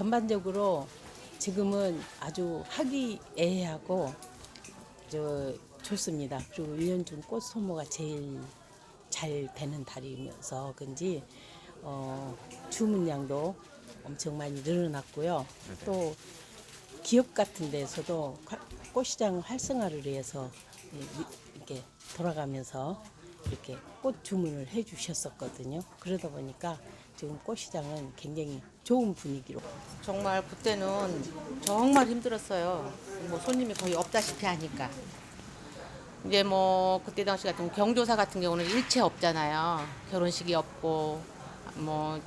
전반적으로 지금은 아주 화기애애하고 저 좋습니다. 그리고 1년 중 꽃 소모가 제일 잘 되는 달이면서 그런지 어, 주문량도 엄청 많이 늘어났고요. 또 기업 같은 데서도 화- 꽃시장 활성화를 위해서 이렇게 돌아가면서 이렇게 꽃 주문을 해 주셨었거든요. 그러다 보니까 지금 꽃시장은 굉장히 좋은 분위기로 정말 그때는 정말 힘들었어요. 뭐 손님이 거의 없다시피 하니까. 이제 뭐 그때 당시 같은 경조사 같은 경우는 일체 없잖아요. 결혼식이 없고 뭐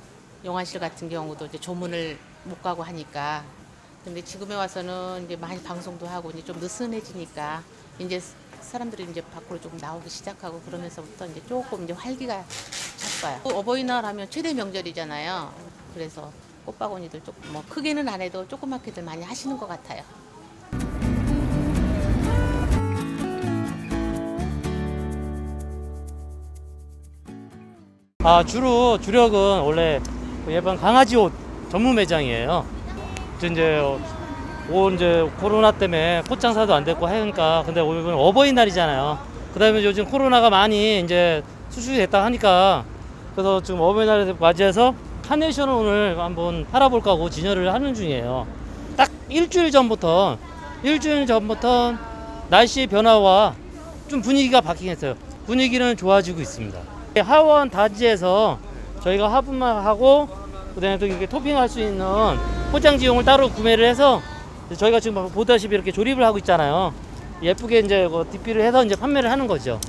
영화실 같은 경우도 이제 조문을 못 가고 하니까. 근데 지금에 와서는 이제 많이 방송도 하고 이제 좀 느슨해지니까 이제 사람들이 이제 밖으로 좀 나오기 시작하고 그러면서부터 이제 조금 이제 활기가 찼어요. 어버이날 하면 최대 명절이잖아요. 그래서 꽃바구니들 조금 뭐 크게는 안 해도 조그맣게들 많이 하시는 것 같아요. 아 주로 주력은 원래 그 일반 강아지 옷 전문 매장이에요. 이제 오 이제 코로나 때문에 꽃 장사도 안 됐고 하니까 근데 오늘 어버이날이잖아요. 그다음에 요즘 코로나가 많이 이제 수술이 됐다 하니까 그래서 지금 어버이날을 맞이해서 카네이션을 오늘 한번 팔아볼까 하고 진열을 하는 중이에요. 딱 일주일 전부터 일주일 전부터 날씨 변화와 좀 분위기가 바뀌긴 했어요. 분위기는 좋아지고 있습니다. 하원 다지에서 저희가 화분만 하고 그다음에 또 이렇게 토핑할 수 있는 포장지용을 따로 구매를 해서 저희가 지금 보다시피 이렇게 조립을 하고 있잖아요. 예쁘게 이제 그 DP를 해서 이제 판매를 하는 거죠.